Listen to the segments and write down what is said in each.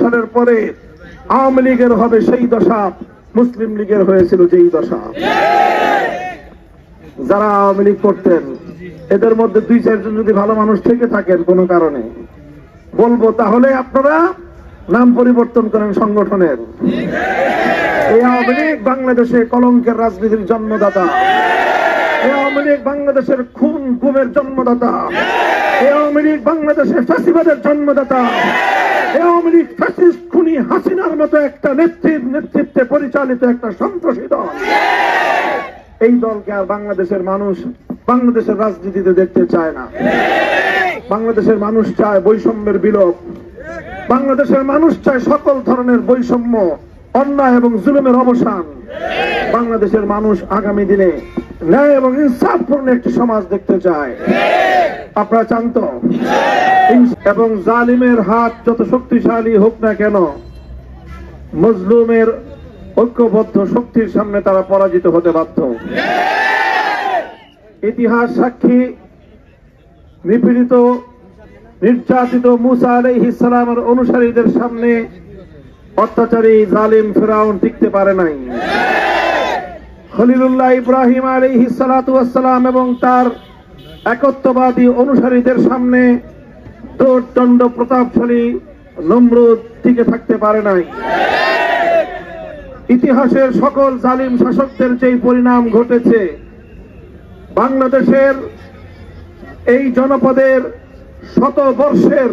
সালের পরে আওয়ামী লীগের হবে সেই দশা, মুসলিম লীগের হয়েছিল যেই দশা। যারা আওয়ামী লীগ করতেন, এদের মধ্যে দুই চারজন যদি ভালো মানুষ থেকে থাকেন কোনো কারণে, বলব তাহলে আপনারা নাম পরিবর্তন করেন সংগঠনের। এই আওয়ামী লীগ বাংলাদেশে কলঙ্কের রাজনীতির জন্মদাতা। এই আওয়ামী লীগ বাংলাদেশের খুন, গুমের জন্মদাতা। এই আওয়ামী লীগ বাংলাদেশের ফাঁসিবাদের জন্মদাতা। ফ্যাসিস্ট খুনি হাসিনার মতো একটা নেতৃত্বে পরিচালিত একটা সন্ত্রাসী দল। এই দলকে আর বাংলাদেশের মানুষ বাংলাদেশের রাজনীতিতে দেখতে চায় না। বাংলাদেশের মানুষ চায় বৈষম্যের বিলোপ। বাংলাদেশের মানুষ চায় সকল ধরনের বৈষম্য, অন্যায় এবং জুলুমের অবসান। বাংলাদেশের মানুষ আগামী দিনে ন্যায় এবং ইনসাফপূর্ণ একটি সমাজ দেখতে চায়। আপনারা চান তো? এবং জালিমের হাত যত শক্তিশালী হোক না কেন, মজলুমের ঐক্যবদ্ধ শক্তির সামনে তারা পরাজিত হতে বাধ্য। ইতিহাস সাক্ষী, নিপীড়িত, নির্যাতিত মুসা আলাইহিস সালামের অনুসারীদের সামনে অত্যাচারী জালিম ফেরাউন টিকতে পারে নাই। খলিলুল্লাহ ইব্রাহিম ওয়াসসালাম এবং তার একত্ববাদী অনুসারীদের সামনে দণ্ড প্রতাপশালী নমরুদ টিকে থাকতে পারে নাই। ইতিহাসের সকল জালিম শাসকদের যেই পরিণাম ঘটেছে, বাংলাদেশের এই জনপদের শত বর্ষের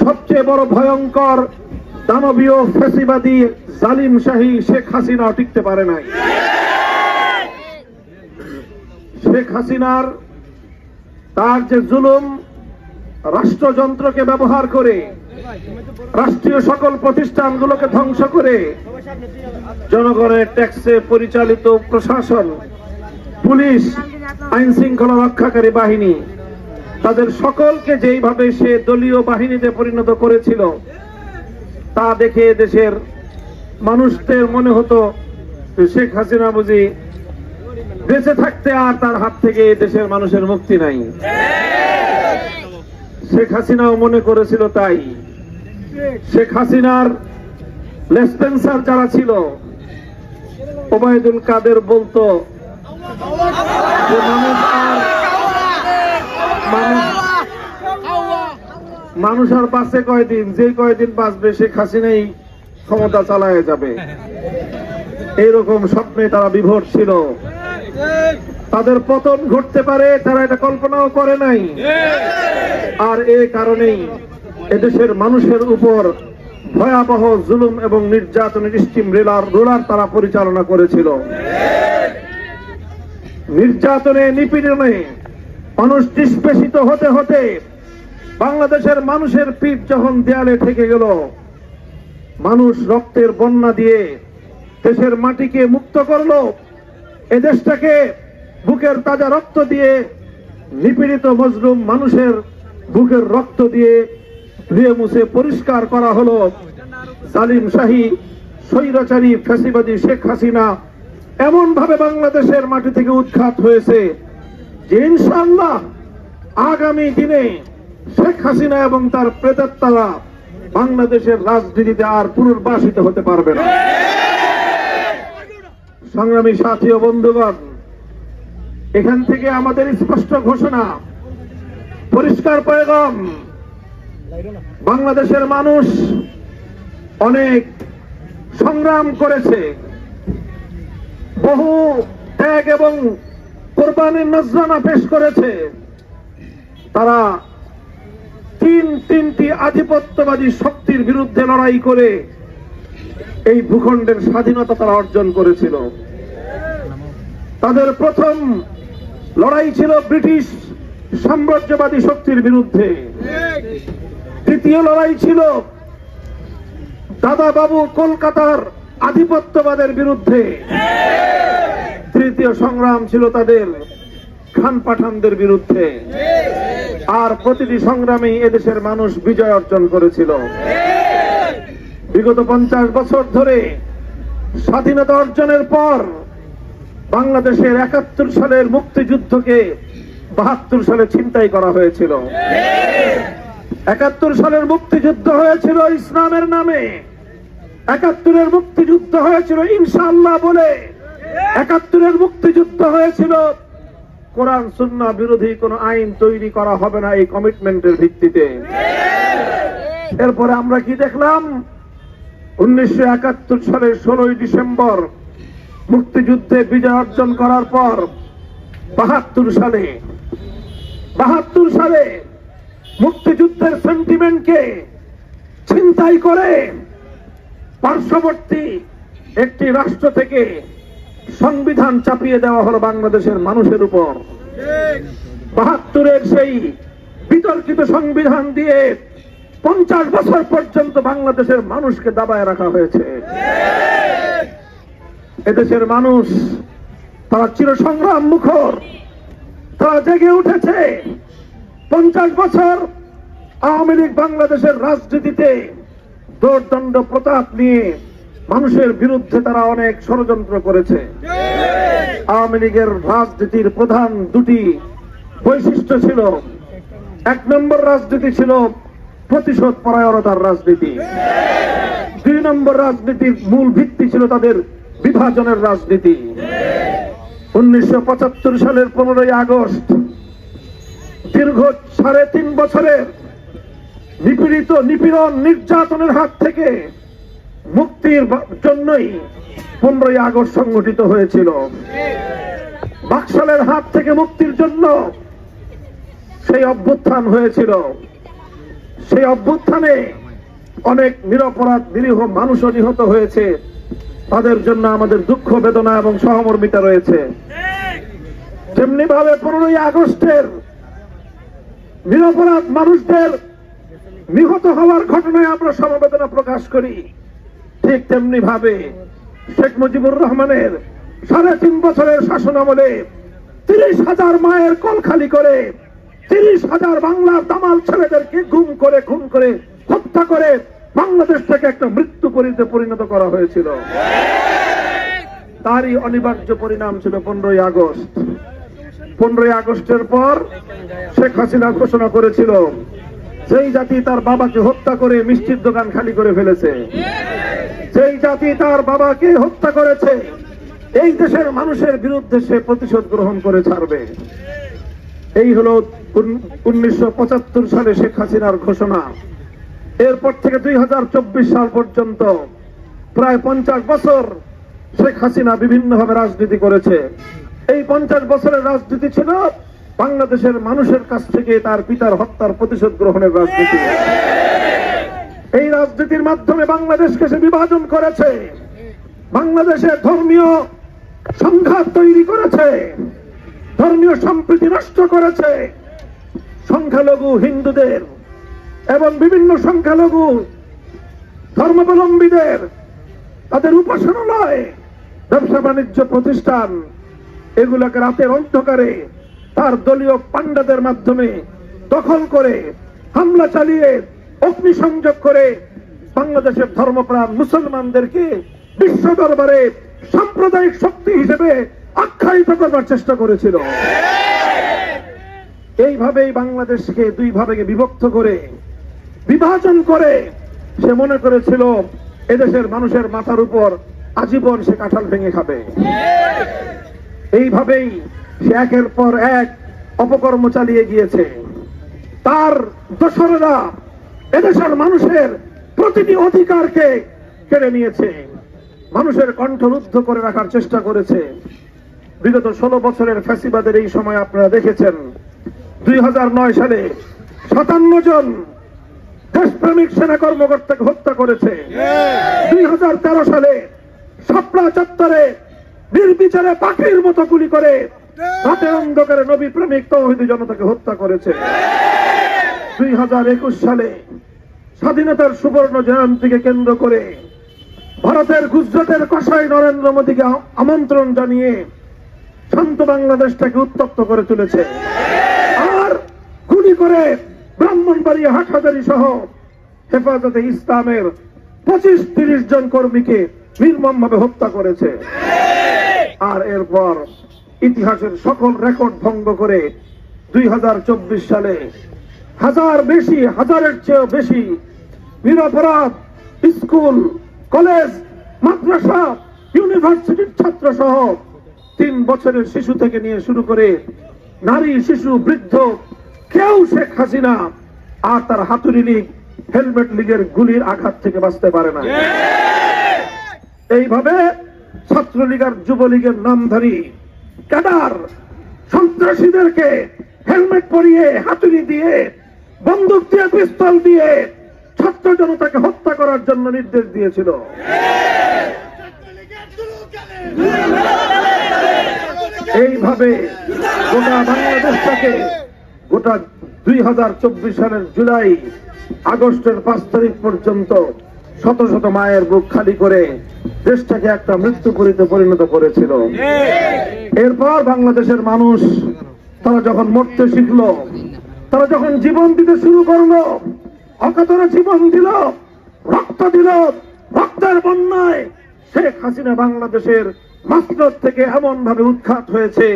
সবচেয়ে বড় ভয়ঙ্কর দানবীয় ফেসিবাদী জালিম শাহী শেখ হাসিনা টিকতে পারে নাই। শেখ হাসিনার তার যে জুলুম রাষ্ট্রযন্ত্রকে ব্যবহার করে, রাষ্ট্রীয় সকল প্রতিষ্ঠানগুলোকে ধ্বংস করে, জনগণের ট্যাক্সে পরিচালিত প্রশাসন, পুলিশ, আইন শৃঙ্খলা রক্ষাকারী বাহিনী, তাদের সকলকে যেইভাবে সে দলীয় বাহিনীতে পরিণত করেছিল, তা দেখে দেশের মানুষদের মনে হতো শেখ হাসিনা বুঝি বেঁচে থাকতে আর তার হাত থেকে দেশের মানুষের মুক্তি নাই। শেখ হাসিনাও মনে করেছিল তাই। শেখ হাসিনার লেসপেন্সার যারা ছিল, ওবায়দুল কাদের বলতো যে মানুষ আর মানুষ মানুষ আর বাঁচে কয়দিন যে কয়দিন বাঁচবে শেখ হাসিনাই ক্ষমতা চালায় যাবে। এইরকম স্বপ্নে তারা বিভোর ছিল। তাদের পতন ঘটতে পারে, তারা এটা কল্পনাও করে নাই। আর এ কারণেই এদেশের মানুষের উপর ভয়াবহ জুলুম এবং নির্যাতনের স্টিম রেলার, রোলার তারা পরিচালনা করেছিল। নির্যাতনে, নিপীড়নে মানুষ নিষ্পেষিত হতে হতে বাংলাদেশের মানুষের পিঠ যখন দেয়ালে ঠেকে গেল, মানুষ রক্তের বন্যা দিয়ে দেশের মাটিকে মুক্ত করল। এ দেশটাকে বুকের তাজা রক্ত দিয়ে নিপীড়িত মজলুম মানুষের বুকের রক্ত দিয়ে ধুয়ে মুছে পরিষ্কার করা হলো সালিম শাহী স্বৈরাচারী ফ্যাসিবাদী শেখ হাসিনা। এমন ভাবে বাংলাদেশের মাটি থেকে উৎখাত হয়েছে যে ইনশাল্লাহ আগামী দিনে শেখ হাসিনা এবং তার প্রেতাত্মারা বাংলাদেশের রাজনীতিতে আর পুনর্বাসিত হতে পারবে না। সংগ্রামী সাথী ও বন্ধুগণ এখান থেকে আমাদের স্পষ্ট ঘোষণা, পরিষ্কার পয়গম, বাংলাদেশের মানুষ অনেক সংগ্রাম করেছে। বহু ত্যাগ এবং কোরবানির নজরানা পেশ করেছে। তারা তিন তিনটি আধিপত্যবাদী শক্তির বিরুদ্ধে লড়াই করে এই ভূখণ্ডের স্বাধীনতা তারা অর্জন করেছিল। তাদের প্রথম লড়াই ছিল ব্রিটিশ সাম্রাজ্যবাদী শক্তির বিরুদ্ধে। দ্বিতীয় লড়াই ছিল দাদা বাবু কলকাতার আধিপত্যবাদের বিরুদ্ধে। তৃতীয় সংগ্রাম ছিল তাদের খান পাঠানদের বিরুদ্ধে। আর প্রতিটি সংগ্রামে এদেশের মানুষ বিজয় অর্জন করেছিল। বিগত পঞ্চাশ বছর ধরে স্বাধীনতা অর্জনের পর বাংলাদেশের একাত্তর সালের মুক্তিযুদ্ধকে বাহাত্তর সালে ছিনতাই করা হয়েছিল। একাত্তর সালের মুক্তিযুদ্ধ হয়েছিল ইসলামের নামে। একাত্তরের মুক্তিযুদ্ধ হয়েছিল ইনশাল্লাহ বলে। একাত্তরের মুক্তিযুদ্ধ হয়েছিল। কোরআন সুন্না বিরোধী কোন আইন তৈরি করা হবে না এই কমিটমেন্টের ভিত্তিতে। এরপরে আমরা কি দেখলাম? উনিশশো একাত্তর সালের ষোলোই ডিসেম্বর মুক্তিযুদ্ধে বিজয় অর্জন করার পর বাহাত্তর সালে বাহাত্তর সালে মুক্তিযুদ্ধের সেন্টিমেন্টকে ছিনতাই করে পার্শ্ববর্তী একটি রাষ্ট্র থেকে সংবিধান চাপিয়ে দেওয়া হলো বাংলাদেশের মানুষের উপর। বাহাত্তরের সেই বিতর্কিত সংবিধান দিয়ে পঞ্চাশ বছর পর্যন্ত বাংলাদেশের মানুষকে দাবায় রাখা হয়েছে। এদেশের মানুষ, তারা চির সংগ্রাম মুখর, তারা জেগে উঠেছে। পঞ্চাশ বছর আওয়ামী লীগ বাংলাদেশের রাজনীতিতে দৌড়দণ্ড প্রতাপ নিয়ে মানুষের বিরুদ্ধে তারা অনেক ষড়যন্ত্র করেছে। আওয়ামী লীগের রাজনীতির প্রধান দুটি বৈশিষ্ট্য ছিল, এক নম্বর রাজনীতি ছিল প্রতিশোধ পরায়ণতার রাজনীতি। দুই নম্বর রাজনীতির মূল ভিত্তি ছিল তাদের বিভাজনের রাজনীতি। উনিশশো পঁচাত্তর সালের পনেরোই আগস্ট, দীর্ঘ সাড়ে তিন বছরের নিপীড়িত নিপীড়ন নির্যাতনের হাত থেকে মুক্তির জন্যই পনেরোই আগস্ট সংগঠিত হয়েছিল। বাকশালের হাত থেকে মুক্তির জন্য সেই অভ্যুত্থান হয়েছিল। সেই অভ্যুত্থানে অনেক নিরপরাধ, নিরীহ মানুষও নিহত হয়েছে। তাদের জন্য আমাদের দুঃখ বেদনা এবং সহমর্মিতা রয়েছে। তেমনি ভাবে পনেরোই আগস্টের নিরপরাধ মানুষদের নিহত হওয়ার ঘটনায় আমরা সমবেদনা প্রকাশ করি, ঠিক তেমনি ভাবে শেখ মুজিবুর রহমানের সাড়ে তিন বছরের শাসন আমলে তিরিশ হাজার মায়ের কল খালি করে, তিরিশ হাজার বাংলার দামাল ছেলেদেরকে গুম করে, খুন করে, হত্যা করে বাংলাদেশ থেকে একটা মৃত্যু পরিতে পরিণত করা হয়েছিল। তারই অনিবার্য পরিণাম ছিল পনেরোই আগস্ট। পনেরোই আগস্টের পর শেখ হাসিনা ঘোষণা করেছিল সেই জাতি তার বাবাকে হত্যা করে মিষ্টির দোকান খালি করে ফেলেছে সেই জাতি তার বাবাকে হত্যা করেছে, এই দেশের মানুষের বিরুদ্ধে সে প্রতিশোধ গ্রহণ করে ছাড়বে। এই হলো উনিশশো সালে শেখ হাসিনার ঘোষণা। এরপর থেকে দুই হাজার চব্বিশ সাল পর্যন্ত প্রায় পঞ্চাশ বছর শেখ হাসিনা বিভিন্নভাবে রাজনীতি করেছে। এই পঞ্চাশ বছরের রাজনীতি ছিল বাংলাদেশের মানুষের কাছ থেকে তার পিতার হত্যার প্রতিশোধ গ্রহণের রাজনীতি। এই রাজনীতির মাধ্যমে বাংলাদেশকে সে বিভাজন করেছে। বাংলাদেশের ধর্মীয় সংঘাত তৈরি করেছে। ধর্মীয় সম্প্রীতি নষ্ট করেছে। সংখ্যালঘু হিন্দুদের এবং বিভিন্ন সংখ্যালঘু ধর্মাবলম্বীদের তাদের উপাসনালয়, ব্যবসা বাণিজ্য প্রতিষ্ঠান, এগুলোকে রাতের অন্ধকারে তার দলীয় পাণ্ডাদের মাধ্যমে দখল করে হামলা চালিয়ে অগ্নিসংযোগ করে বাংলাদেশের ধর্মপ্রাণ মুসলমানদেরকে বিশ্ব দরবারে সাম্প্রদায়িক শক্তি হিসেবে আখ্যায়িত করবার চেষ্টা করেছিল। এইভাবেই বাংলাদেশকে দুই ভাবে বিভক্ত করে বিভাজন করে সে মনে করেছিল, এদেশের মানুষের মাথার উপর আজীবন সে কাঁঠাল ভেঙে খাবে। এইভাবেই সে একের পর এক অপকর্ম চালিয়ে গিয়েছে। তার দোসরেরা এদেশের মানুষের প্রতিটি অধিকারকে কেড়ে নিয়েছে। মানুষের কণ্ঠরুদ্ধ করে রাখার চেষ্টা করেছে। বিগত ষোলো বছরের ফ্যাসিবাদের এই সময় আপনারা দেখেছেন, দুই হাজার নয় সালে সাতান্ন জন দেশপ্রেমিক সেনা কর্মকর্তাকে হত্যা করেছে। দুই সালে সাপড়া চত্বরে নির্বিচারে পাখির মতো গুলি করে রাতে অন্ধকারে নবী প্রেমিক তৌহিদি জনতাকে হত্যা করেছে। দুই হাজার একুশ সালে স্বাধীনতার সুবর্ণ জয়ন্তীকে কেন্দ্র করে ভারতের গুজরাটের কষাই নরেন্দ্র মোদীকে আমন্ত্রণ জানিয়ে শান্ত বাংলাদেশটাকে উত্তপ্ত করে তুলেছে। আর গুলি করে ব্রাহ্মণবাড়িয়া হাটহাজারি সহ হেফাজতে ইসলামের পঁচিশ তিরিশ জন কর্মীকে নির্মম ভাবে হত্যা করেছে। আর এরপর ইতিহাসের সকল রেকর্ড ভঙ্গ করে দুই সালে হাজার বেশি, হাজারের চেয়েও বেশি নিরপরাধ স্কুল, কলেজ, মাদ্রাসা, ইউনিভার্সিটির ছাত্র সহ তিন বছরের শিশু থেকে নিয়ে শুরু করে নারী, শিশু, বৃদ্ধ কেউ শেখ হাসিনা আর তার হাতুড়ি লীগ হেলমেট লীগের গুলির আঘাত থেকে বাঁচতে পারে না। এইভাবে ছাত্রলীগ আর যুবলীগের নামধারী ক্যাডার সন্ত্রাসীদেরকে হেলমেট পরিয়ে, হাতুড়ি দিয়ে, বন্দুক দিয়ে, পিস্তল দিয়ে ছাত্র জনতাকে হত্যা করার জন্য নির্দেশ দিয়েছিল। এইভাবে গোটা বাংলাদেশটাকে গোটা দুই হাজার চব্বিশ সালের জুলাই, আগস্টের পাঁচ তারিখ পর্যন্ত শত শত মায়ের বুক খালি করে দেশটাকে একটা মৃত্যুপুরীতে পরিণত করেছিল। এরপর বাংলাদেশের মানুষ, তারা যখন মরতে শিখলো, তারা যখন জীবন দিতে শুরু করল, অকাতরে জীবন দিল, রক্ত দিল, রক্তের বন্যায় শেখ হাসিনা বাংলাদেশের মাস্টার থেকে এমন ভাবে উৎখাত হয়েছে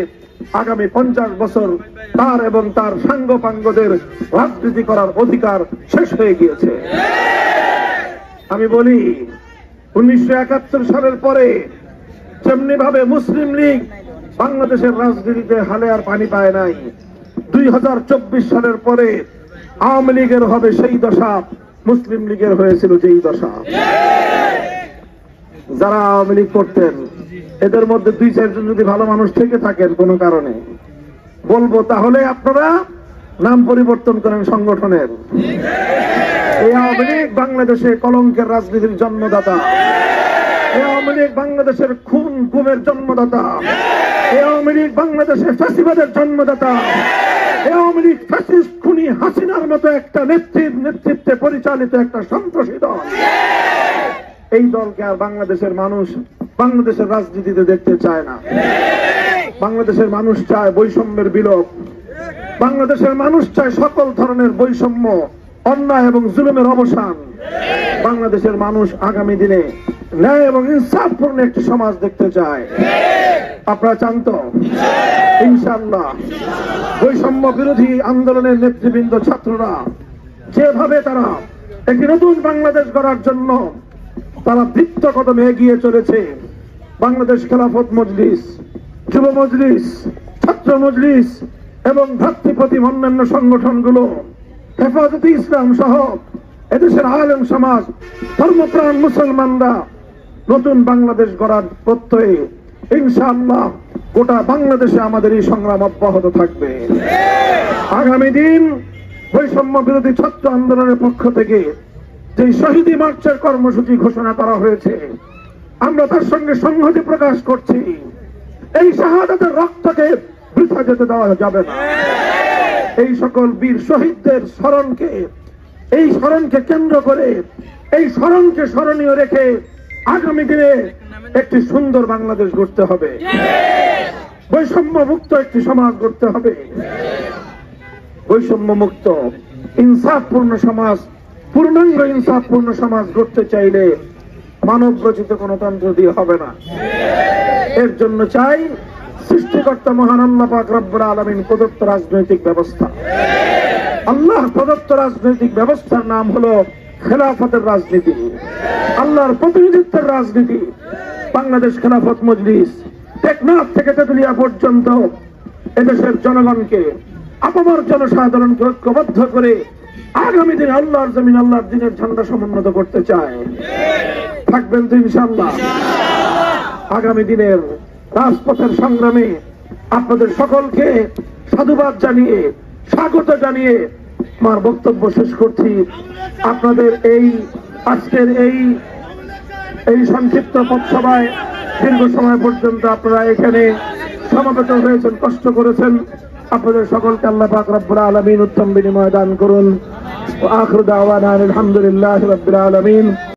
আগামী পঞ্চাশ বছর তার এবং তার সাঙ্গ পাঙ্গদের রাজনীতি করার অধিকার শেষ হয়ে গিয়েছে। আমি বলি, উনিশশো একাত্তর সালের পরে যেমনি ভাবে মুসলিম লীগ বাংলাদেশের রাজনীতিতে হালে আর পানি পায় নাই, দুই হাজার চব্বিশ সালের পরে আওয়ামী লীগের হবে সেই দশা, মুসলিম লীগের হয়েছিল যেই দশা। যারা আওয়ামী লীগ করতেন এদের মধ্যে দুই, চারজন যদি ভালো মানুষ থেকে থাকেন কোনো কারণে, বলব তাহলে আপনারা নাম পরিবর্তন করেন সংগঠনের। এই আওয়ামী লীগ বাংলাদেশে কলঙ্কের রাজনীতির জন্মদাতা। এই আওয়ামী লীগ বাংলাদেশের খুন গুমের জন্মদাতা। এই আওয়ামী লীগ বাংলাদেশের ফাঁসিবাদের জন্মদাতা। পরিচালিত একটা সন্ত্রাসী দল। এই দলকে আর বাংলাদেশের মানুষ বাংলাদেশের রাজনীতিতে দেখতে চায় না। বাংলাদেশের মানুষ চায় বৈষম্যের বিলোপ। বাংলাদেশের মানুষ চায় সকল ধরনের বৈষম্য, অন্যায় এবং জুলুমের অবসান। বাংলাদেশের মানুষ আগামী দিনে ন্যায় এবং ইনসাফপূর্ণ একটি সমাজ দেখতে চায়। আপনারা চান তো? ইনশাল্লাহ বৈষম্য বিরোধী আন্দোলনের নেতৃবৃন্দ, ছাত্ররা, যেভাবে তারা একটি নতুন বাংলাদেশ গড়ার জন্য তারা বৃত্ত কদমে এগিয়ে চলেছে বাংলাদেশ খেলাফত মজলিস, যুব মজলিস, ছাত্র মজলিস এবং ভ্রাতৃপ্রতিম অন্যান্য সংগঠনগুলো, হেফাজতে ইসলাম সহ এদেশের আলেম সমাজ, ধর্মপ্রাণ মুসলমানরা নতুন বাংলাদেশ গড়ার প্রত্যয়ে ইনশাআল্লাহ গোটা বাংলাদেশে আমাদের এই সংগ্রাম অব্যাহত থাকবে। আগামী দিন বৈষম্য বিরোধী ছাত্র আন্দোলনের পক্ষ থেকে যে শহীদি মার্চের কর্মসূচি ঘোষণা করা হয়েছে আমরা তার সঙ্গে সংহতি প্রকাশ করছি। এই শাহাদাতের রক্তকে বৃথা যেতে দেওয়া যাবে না। এই সকল বীর শহীদদের স্মরণকে, এই স্মরণকে কেন্দ্র করে, এই স্মরণকে স্মরণীয় রেখে আগামী দিনে একটি সুন্দর বাংলাদেশ গড়তে হবে। বৈষম্য মুক্ত একটি সমাজ গড়তে হবে। বৈষম্য মুক্ত ইনসাফপূর্ণ সমাজ, পূর্ণাঙ্গ ইনসাফপূর্ণ সমাজ গড়তে চাইলে মানব রচিত গণতন্ত্র দিয়ে হবে না। এর জন্য চাই সৃষ্টিকর্তা মহান আল্লাহ পাক আলমিন প্রদত্ত রাজনৈতিক ব্যবস্থা। আল্লাহ প্রদত্ত রাজনৈতিক ব্যবস্থার নাম হলো খেলাফতের রাজনীতি। আল্লাহর প্রতিনিধিত্বের রাজনীতি। বাংলাদেশ খেলাফত মজলিস টেকনাফ থেকে তেতুলিয়া পর্যন্ত এদেশের জনগণকে, আপামার জনসাধারণকে ঐক্যবদ্ধ করে আগামী দিনে আল্লাহর জমিন আল্লাহর দিনের ঝান্ডা সমুন্নত করতে চায়। থাকবেন তো ইনশাল্লাহ আগামী দিনের রাজপথের সংগ্রামে আপনাদের সকলকে সাধুবাদ জানিয়ে, স্বাগত জানিয়ে আমার বক্তব্য শেষ করছি। আপনাদের এই, আজকের এই এই সংক্ষিপ্ত পথসভায় দীর্ঘ সময় পর্যন্ত আপনারা এখানে সমাবেত হয়েছেন, কষ্ট করেছেন। আপনাদের সকলকে আল্লাহ পাক রব্বুল আলামিন উত্তম বিনিময় দান করুন। আখরু দাওয়ানা আলহামদুলিল্লাহ রব্বুল আলামিন।